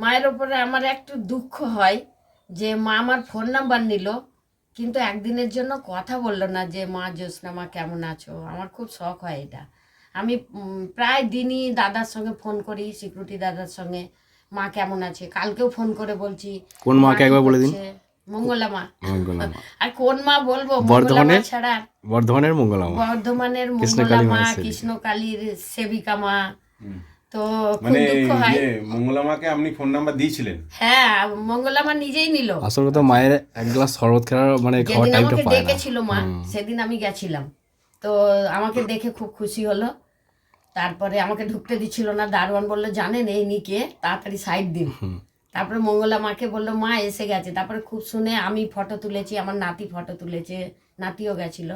মায়ের ওপরে আমার একটু দুঃখ হয় যে মা আমার ফোন নাম্বার নিল কিন্তু একদিনের জন্য কথা বলল না যে মা জ্যোৎস্না মা কেমন আছো? আমার খুব শখ হয় এটা। আমি প্রায় দিনই দাদার সঙ্গে ফোন করি সিকিউরিটি দাদার সঙ্গে মা কেমন আছে? কালকেও ফোন করে বলছি কোন মা মাকে কি একবার বলে দিন? মঙ্গলা মা। আর কোন মা বলব? মঙ্গলা বর্ধমানের? ছাড়া বর্ধমানের মঙ্গলা মা। বর্ধমানের কৃষ্ণকালী মঙ্গলা মা কৃষ্ণকালীর সেবিকা মা। তো মানে দুঃখ হয়। ইয়ে মঙ্গলামাকে আপনি ফোন নাম্বার দিয়েছিলেন? হ্যাঁ মঙ্গলা মা নিজেই নিল। আসল কথা মায়ের এক গ্লাস শরবত খেলার মানে খাওয়ার টাইমটা আমাকে পায় না। ডেকেছিল মা সেদিন আমি গেছিলাম। তো আমাকে দেখে খুব খুশি হলো। তারপরে আমাকে ঢুকতে দিচ্ছিল না দারোয়ান বলল জানেন এই নিকে তাড়াতাড়ি সাইড দিন। তারপরে মঙ্গলা মাকে বলল মা এসে গেছে। তারপরে খুব শুনে আমি ফটো তুলেছি আমার নাতি ফটো তুলেছে নাতিও গেছিল।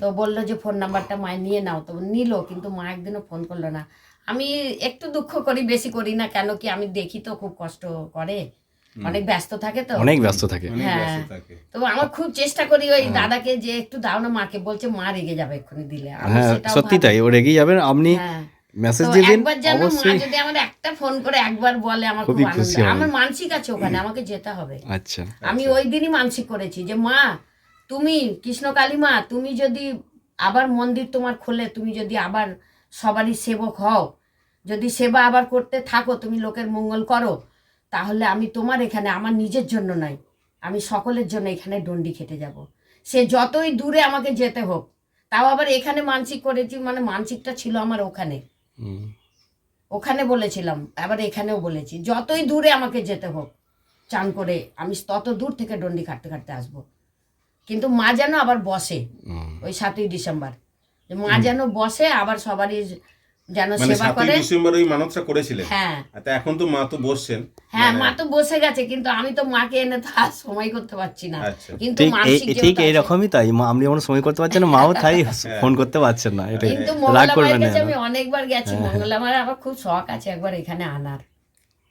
তো বলল যে ফোন নাম্বারটা মায়ের নিয়ে নাও। তো নিল কিন্তু মা একদিনও ফোন করল না। আমি একটু দুঃখ করি বেশি করি না। কেন কি আমি দেখি তো খুব কষ্ট করে। অনেক ব্যস্ত থাকে তো। অনেক ব্যস্ত থাকে। হ্যাঁ। তো আমার খুব চেষ্টা করি ওই দাদাকে যে একটু দাও না মাকে বলছে মা রেগে যাবে এক্ষুনি দিলে। হ্যাঁ সত্যি তাই ও রেগেই যাবেন আপনি হ্যাঁ। মেসেজ দিয়ে দিন অবশ্যই। যদি আমার একটা ফোন করে একবার বলে আমার খুব আনন্দ আমার মানসিক আছে ওখানে আমাকে যেতে হবে। আচ্ছা। আমি ওই দিনই মানসিক করেছি যে মা তুমি কৃষ্ণকালী মা তুমি যদি আবার মন্দির তোমার খোলে তুমি যদি আবার সবারই সেবক হও যদি সেবা আবার করতে থাকো তুমি লোকের মঙ্গল করো তাহলে আমি তোমার এখানে আমার নিজের জন্য নয় আমি সকলের জন্য এখানে ডন্ডি খেটে যাব। সে যতই দূরে আমাকে যেতে হোক তাও আবার এখানে মানসিক করেছি মানে মানসিকটা ছিল আমার ওখানে। ওখানে বলেছিলাম আবার এখানেও বলেছি যতই দূরে আমাকে যেতে হোক চান করে আমি তত দূর থেকে ডন্ডি কাটতে কাটতে আসব। কিন্তু মা যেন আবার বসে। ওই সাতই ডিসেম্বর মা যেন বসে আবার সবারই যেন মানে সেবা করে। ডিসেম্বর ওই মানবটা করেছিলেন। হ্যাঁ। তা এখন তো মা তো বসছেন। হ্যাঁ মা তো বসে গেছে কিন্তু আমি তো মাকে এনে তো সময় করতে পারছি না। আচ্ছা। কিন্তু ঠিক মানসিক ঠিক যেহেতু আছে। এইরকমই তাই মা আপনি সময় করতে পারছেন না মাও তাই ফোন করতে পারছেন না কিন্তু রাগ করবেন না আমি অনেকবার গেছি মঙ্গলা মায়ের আমার খুব শখ আছে একবার এখানে আনার।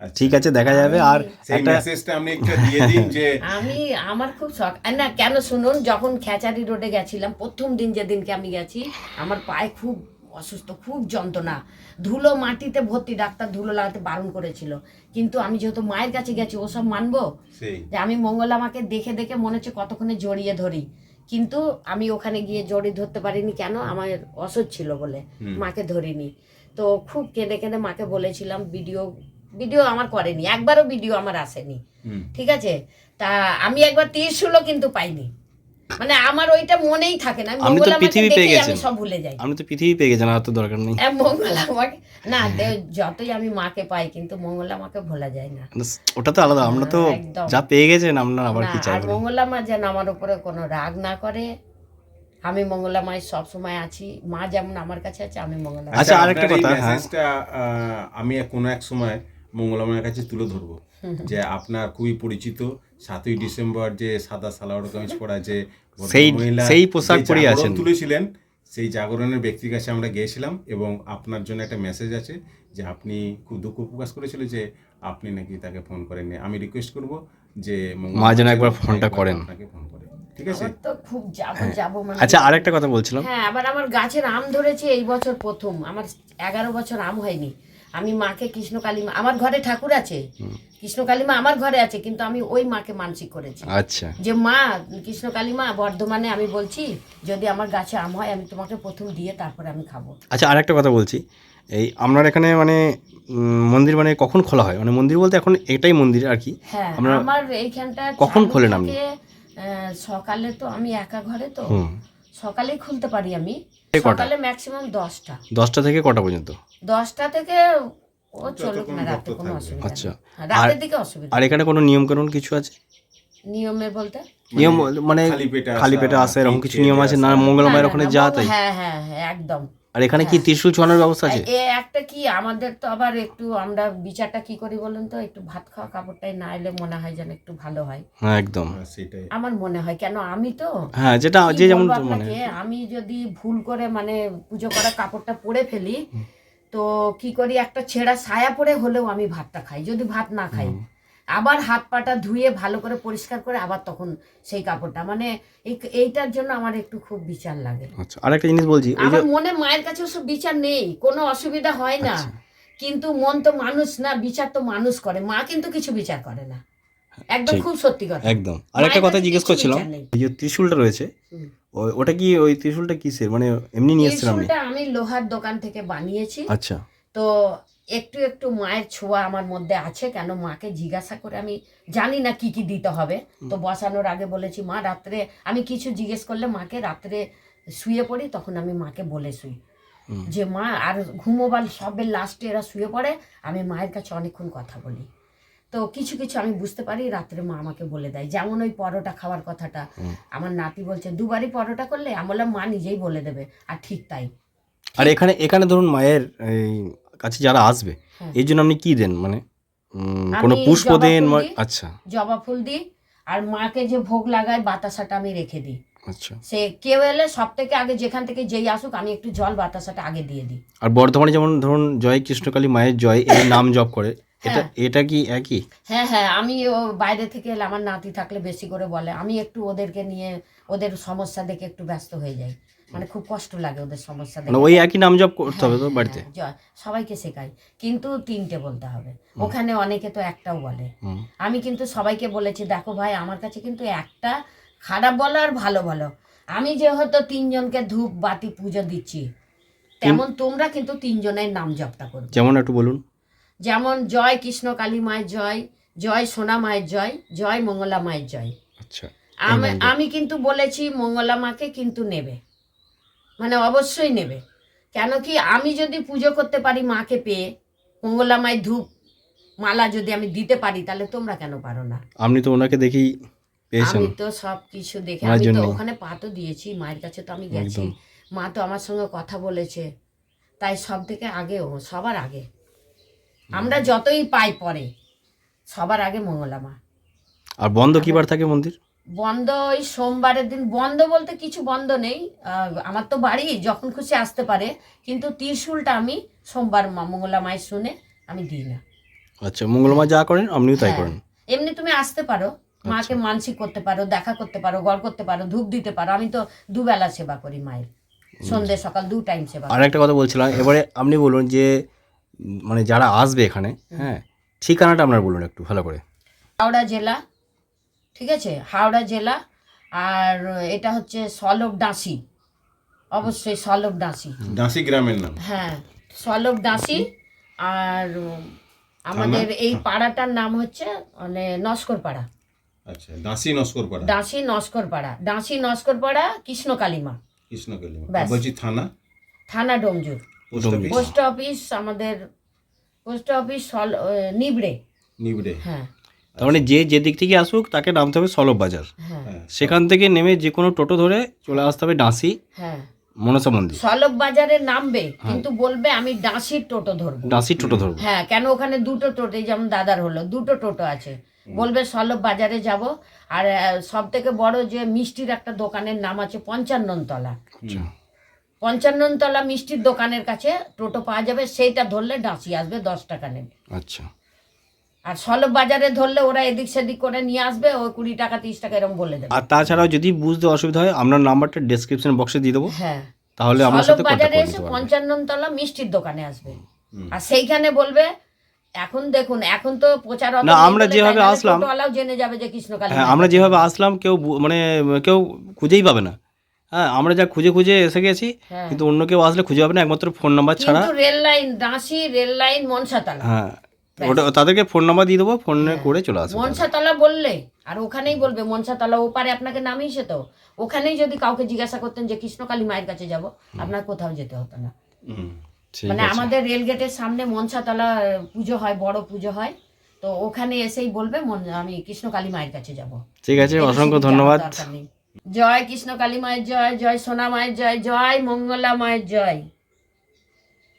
আচ্ছা। ঠিক আছে দেখা যাবে। আর একটা মেসেজটা আপনি একটু দিয়ে দিন যে আমি আমার খুব শখ। আর না কেন শুনুন যখন খেচারি রোডে গেছিলাম প্রথম দিন যেদিনকে আমি গেছি আমার পায়ে খুব অসুস্থ খুব যন্ত্রণা। ধুলো মাটিতে ভর্তি ডাক্তার ধুলো লাগাতে বারণ করেছিল। কিন্তু আমি যেহেতু মায়ের কাছে গেছি ওসব মানবো? যে আমি মঙ্গল আমাকে দেখে দেখে মনে হচ্ছে কতক্ষণে জড়িয়ে ধরি। কিন্তু আমি ওখানে গিয়ে জড়িয়ে ধরতে পারিনি কেন? আমার অসুখ ছিল বলে। মাকে ধরিনি। তো খুব কেঁদে কেঁদে মাকে বলেছিলাম ভিডিও ভিডিও আমার করেনি। একবারও ভিডিও আমার আসেনি। ঠিক আছে? তা আমি একবার ত্রিশুলও কিন্তু পাইনি। মানে আমার ওইটা মনেই থাকে না। আমি তো মঙ্গলা পৃথিবী পেয়ে দেখেই আমি সব ভুলে যাই। আপনি তো পৃথিবী পেয়ে গেছেন আর তো দরকার নেই। হ্যাঁ, মঙ্গলা আমাকে না যতই আমি মাকে পাই কিন্তু মঙ্গলা আমাকে ভোলা যায় না। ওটা তো আলাদা আমরা তো যা পেয়ে গেছেন আপনার আবার না কি আর মঙ্গলা মা যেন আমার উপরে কোনো রাগ না করে। আমি মঙ্গলা মায়ের সব সময় আছি। মা যেমন আমার কাছে আছে আমি মঙ্গলা মায়ের- আচ্ছা, আরেকটা কথা, হ্যাঁ। আহ, আমি কোনো এক সময় মঙ্গলমায়ের কাছে তুলে ধরবো। যে আপনার খুবই পরিচিত সাতই ডিসেম্বর যে সাদা সালোয়ার কামিজ পরা যে সেই- সেই পোশাক পরে আছেন। তুলেছিলেন সেই জাগরণের ব্যক্তির কাছে আমরা গিয়েছিলাম এবং আপনার জন্য একটা মেসেজ আছে যে আপনি খুব দুঃখ প্রকাশ করেছিল যে আপনি নাকি তাকে ফোন করেননি। আমি রিকোয়েস্ট করব যে মা যেন একবার ফোনটা করেন। আপনাকে ফোন করে। ঠিক আছে? তো খুব যাব যাব মানে আচ্ছা আরেকটা কথা বলছিলাম। হ্যাঁ আবার আমার গাছের আম ধরেছে এই বছর প্রথম। আমার এগারো বছর আম হয়নি। আমি মাকে কৃষ্ণকালী মা আমার ঘরে ঠাকুর আছে। কৃষ্ণকালী মা আমার ঘরে আছে কিন্তু আমি ওই মাকে মানসিক করেছি। আচ্ছা। যে মা কৃষ্ণকালী মা বর্ধমানে আমি বলছি যদি আমার গাছে আম হয় আমি তোমাকে প্রথম দিয়ে তারপরে আমি খাব। আচ্ছা আরেকটা কথা বলছি। এই আপনার এখানে মানে মন্দির মানে কখন খোলা হয়? মানে মন্দির বলতে এখন এটাই মন্দির আর কি? হ্যাঁ আমার এইখানটা কখন খোলেন আপনি? সকালে তো আমি একা ঘরে তো। সকালেই খুলতে পারি আমি। সকালে ম্যাক্সিমাম দশটা। দশটা থেকে কটা পর্যন্ত? দশটা থেকে ও চলুক না রাতে কোনো অসুবিধা আচ্ছা। নেই। রাতের দিকে অসুবিধা আর এখানে কোনো নিয়ম কানুন কিছু আছে? নিয়মে বলতে? নিয়ম মানে খালি পেটে খালি পেটে আসে এরকম কিছু নিয়ম আছে? না আসা। মঙ্গল মায়ের না, ওখানে যাওয়া যা তাই? হ্যাঁ হ্যাঁ হ্যাঁ একদম। আর এখানে কি ত্রিশূল ছোঁয়ানোর ব্যবস্থা আছে? এ একটা কি আমাদের তো আবার একটু আমরা বিচারটা কি করি বলুন তো? একটু ভাত খাওয়া কাপড়টাই না এলে মনে হয় যেন একটু ভালো হয়। হ্যাঁ একদম। হ্যাঁ, সেটাই। আমার মনে হয়। কেন আমি তো হ্যাঁ যেটা যে যেমন মানে আমি যদি ভুল করে মানে পুজো করা কাপড়টা পরে ফেলি তো কি করি? একটা ছেঁড়া ছায়া পরে হলেও আমি ভাতটা খাই। যদি ভাত না খাই আবার হাত পাটা ধুয়ে ভালো করে পরিষ্কার করে আবার তখন সেই কাপড়টা। মানে এই- এইটার জন্য আমার একটু খুব বিচার লাগে। আচ্ছা আর একটা জিনিস বলছি আমার মনে মায়ের কাছে ওসব বিচার নেই কোনো অসুবিধা হয় না। কিন্তু মন তো মানুষ না বিচার তো মানুষ করে। মা কিন্তু কিছু বিচার করে না। একদম খুব সত্যি কথা। একদম। আর একটা কথা জিজ্ঞেস করছিলাম এই যে ত্রিশূলটা রয়েছে ওটা কি ওই ত্রিশূলটা কিসের? মানে এমনি নিয়ে ত্রিশূলটা আমি লোহার দোকান থেকে বানিয়েছি। আচ্ছা। তো একটু একটু মায়ের ছোঁয়া আমার মধ্যে আছে কেন মাকে জিজ্ঞাসা করে আমি জানি না কি কি দিতে হবে। তো বসানোর আগে বলেছি মা রাত্রে আমি কিছু জিজ্ঞেস করলে মাকে রাত্রে শুয়ে পড়ি তখন আমি মাকে বলে শুই। যে মা আর ঘুমোবার সবের লাস্টে এরা শুয়ে পড়ে আমি মায়ের কাছে অনেকক্ষণ কথা বলি। তো কিছু কিছু আমি বুঝতে পারি রাত্রে মা আমাকে বলে দেয়। যেমন ওই পরোটা খাওয়ার কথাটা আমার নাতি বলছে দুবারই পরোটা করলে? আমি বললাম মা নিজেই বলে দেবে। আর ঠিক তাই। আর এখানে এখানে ধরুন মায়ের কাছে যারা আসবে হ্যাঁ। এই জন্য আপনি কি দেন মানে কোনো পুষ্প দেন। আচ্ছা জবা ফুল দিই আর মাকে যে ভোগ লাগায় বাতাসাটা আমি রেখে দিই আচ্ছা সে কেউ এলে সব থেকে আগে যেখান থেকে যেই আসুক আমি একটু জল বাতাসাটা আগে দিয়ে দিই আর বর্ধমানে যেমন ধরুন জয় কৃষ্ণকালী মায়ের জয় এই নাম জপ করে এটা হ্যাঁ। এটা কি একই হ্যাঁ হ্যাঁ আমি বাইরে থেকে এলে আমার নাতি থাকলে বেশি করে বলে আমি একটু ওদেরকে নিয়ে ওদের সমস্যা দেখে একটু ব্যস্ত হয়ে যাই মানে খুব কষ্ট লাগে ওদের সমস্যা মানে দেখে। ওই একই নাম জপ করতে হবে তো হ্যাঁ, বাড়িতে? হ্যাঁ, সবাইকে শেখাই। কিন্তু তিনটে বলতে হবে। ওখানে অনেকে তো একটাও বলে। আমি কিন্তু সবাইকে বলেছি দেখো ভাই আমার কাছে কিন্তু একটা খারাপ বলো আর ভালো বলো। আমি যেহেতু তিনজনকে ধূপ বাতি পুজো দিচ্ছি তেমন তোমরা কিন্তু তিনজনের নাম জপটা করবে। যেমন একটু বলুন। যেমন জয় কৃষ্ণ কালী মায়ের জয় জয় সোনা মায়ের জয় জয় মঙ্গলা মায়ের জয়। আচ্ছা। আমি আমি কিন্তু বলেছি মঙ্গলা মাকে কিন্তু নেবে। মানে অবশ্যই নেবে। কেন কি আমি যদি পুজো করতে পারি মাকে পেয়ে মঙ্গলা মায়ের ধূপ মালা যদি আমি দিতে পারি তাহলে তোমরা কেন পারো না? আপনি তো ওনাকে পেয়েছেন। আমি তো সব কিছু দেখে আমি তো ওখানে পা তো দিয়েছি মায়ের কাছে তো আমি গেছি। মা তো আমার সঙ্গে কথা বলেছে তাই সব থেকে আগে ও সবার আগে। আমরা যতই পাই পরে সবার আগে মঙ্গলা মা। আর বন্ধ কি বার থাকে মন্দির? বন্ধ ওই সোমবারের দিন বন্ধ বলতে কিছু বন্ধ নেই। আমার তো বাড়ি যখন খুশি আসতে পারে কিন্তু ত্রিশূলটা আমি সোমবার মা- মঙ্গলা মায়ের শুনে আমি দিই না। আচ্ছা মঙ্গলমা যা করেন আপনিও তাই হ্যাঁ। করেন? এমনি তুমি আসতে পারো মাকে মানসিক করতে পারো দেখা করতে পারো গড় করতে পারো ধূপ দিতে পারো আমি তো দুবেলা সেবা করি মায়ের। সন্ধে সকাল দু টাইম সেবা আর একটা কথা বলছিলাম এবারে আপনি বলুন যে মানে যারা আসবে এখানে হ্যাঁ ঠিকানাটা আপনার বলুন একটু ভালো করে। হাওড়া জেলা ঠিক আছে? হাওড়া জেলা। আর এটা হচ্ছে সলভ ডাঁসি অবশ্যই সলভ ডাঁসি ডাঁসি গ্রামের নাম। হ্যাঁ সলভ ডাঁসি আর আমাদের এই পাড়াটার নাম হচ্ছে মানে নস্কর পাড়া আচ্ছা ডাঁসি নস্কর পাড়া ডাঁসি নস্কর পাড়া ডাঁসি নস্কর পাড়া কৃষ্ণ কালিমা কৃষ্ণকালী ব্যাস। বলছি থানা? থানা ডোমজুর। Post office. আমাদের পোস্ট অফিস সল নিবড়ে। নিবড়ে। হ্যাঁ। তার মানে যে যে দিক থেকে আসুক তাকে নামতে হবে সলভ বাজার। হ্যাঁ। হ্যাঁ। সেখান থেকে নেমে যে কোনো টোটো ধরে চলে আসতে হবে ডাঁসি হ্যাঁ। মনসা মন্দির। সলভ বাজারে নামবে কিন্তু বলবে আমি ডাঁসির টোটো ধরবো। ডাঁসির টোটো ধরবো। হ্যাঁ কেন ওখানে দুটো টোটো এই যেমন দাদার হলো দুটো টোটো আছে। বলবে সলভ বাজারে যাব। আর সব থেকে বড় যে মিষ্টির একটা দোকানের নাম আছে পঞ্চান্নন তলা আচ্ছা। তলা মিষ্টির দোকানের কাছে টোটো পাওয়া যাবে সেইটা ধরলে ডাঁসি আসবে দশ টাকা নেবে। আচ্ছা। আর সলভ বাজারে ধরলে ওরা এদিক সেদিক করে নিয়ে আসবে ওই কুড়ি টাকা তিরিশ টাকা এরকম বলে দেবে। আর তাছাড়াও যদি বুঝতে অসুবিধা হয় আপনার নাম্বারটা ডেসক্রিপশন বক্সে দিয়ে দেবো। হ্যাঁ। তাহলে আমার কন্ট্যাক্ট বাজারে এসে দিতে পারবেন পঞ্চান্নন তলা মিষ্টির দোকানে আসবে। আর সেইখানে বলবে এখন দেখুন এখন তো প্রচার না, আমরা যেভাবে আসলাম- জেনে যাবে যে কৃষ্ণকালী হ্যাঁ আমরা যেভাবে আসলাম কেউ মানে কেউ খুঁজেই পাবে না। হ্যাঁ আমরা যা খুঁজে খুঁজে এসে গেছি হ্যাঁ। কিন্তু অন্য কেউ আসলে খুঁজে পাবে না একমাত্র ফোন নাম্বার ছাড়া। রেল লাইন দাসি রেল লাইন মনসাতলা। হ্যাঁ। ওটা তাদেরকে ফোন নাম্বার দিয়ে দেবো ফোনে করে চলে আসবে। মনসাতলা বললে আর ওখানেই বলবে মনসাতলা ওপারে আপনাকে নামিয়েছে তো। ওখানেই যদি কাউকে জিজ্ঞাসা করতেন যে কৃষ্ণকালী মায়ের কাছে যাব আপনার কোথাও যেতে হতো না। মানে আমাদের রেল গেটের সামনে মনসাতলা পুজো হয় বড় পুজো হয়। তো ওখানে এসেই বলবে মন- আমি কৃষ্ণকালী মায়ের কাছে যাব। ঠিক আছে অসংখ্য ধন্যবাদ। জয় কৃষ্ণ কালী মায়ের জয় জয় সোনা মায়ের জয় জয় মঙ্গলা মায়ের জয়।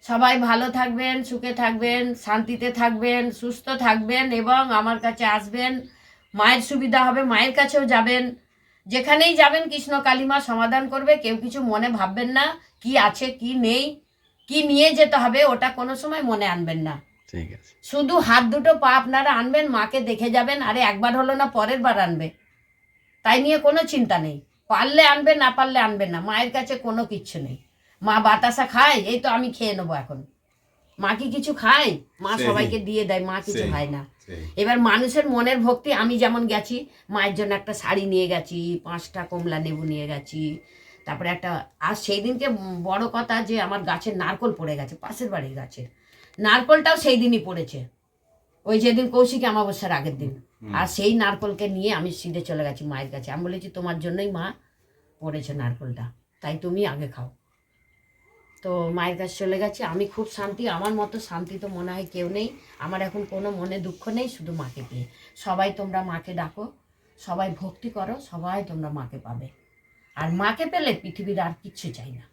সবাই ভালো থাকবেন সুখে থাকবেন শান্তিতে থাকবেন সুস্থ থাকবেন এবং আমার কাছে আসবেন। মায়ের সুবিধা হবে মায়ের কাছেও যাবেন। যেখানেই যাবেন কৃষ্ণ কালীমা সমাধান করবে। কেউ কিছু মনে ভাববেন না কি আছে কি নেই কি নিয়ে যেতে হবে ওটা কোনো সময় মনে আনবেন না। শুধু হাত দুটো পা আপনারা আনবেন মাকে দেখে যাবেন আরে একবার হলো না পরের বার আনবে। তাই নিয়ে কোনো চিন্তা নেই। পারলে আনবে না পারলে আনবে না। মায়ের কাছে কোনো কিচ্ছু নেই। মা বাতাসা খায় এই তো আমি খেয়ে নেব এখন। মা কি কিছু খায়? মা সবাইকে দিয়ে দেয় মা কিছু খায় না। এবার মানুষের মনের ভক্তি আমি যেমন গেছি মায়ের জন্য একটা শাড়ি নিয়ে গেছি পাঁচটা কমলা লেবু নিয়ে গেছি তারপরে একটা আর সেই দিনকে বড় কথা যে আমার গাছের নারকল পড়ে গেছে পাশের বাড়ির গাছের। নারকলটাও সেই দিনই পড়েছে। ওই যেদিন কৌশিক অমাবস্যার আগের দিন। আর সেই নারকলকে নিয়ে আমি সিধে চলে গেছি মায়ের কাছে। আমি বলেছি তোমার জন্যই মা পড়েছে নারকলটা। তাই তুমি আগে খাও। তো মায়ের কাছে চলে গেছি। আমি খুব শান্তি, আমার মতো শান্তি তো মনে হয় কেউ নেই। আমার এখন কোনো মনে দুঃখ নেই, শুধু মাকে পেয়ে সবাই তোমরা মাকে ডাকো, সবাই ভক্তি করো, সবাই তোমরা মাকে পাবে। আর মাকে পেলে পৃথিবীর আর কিচ্ছু চাই না।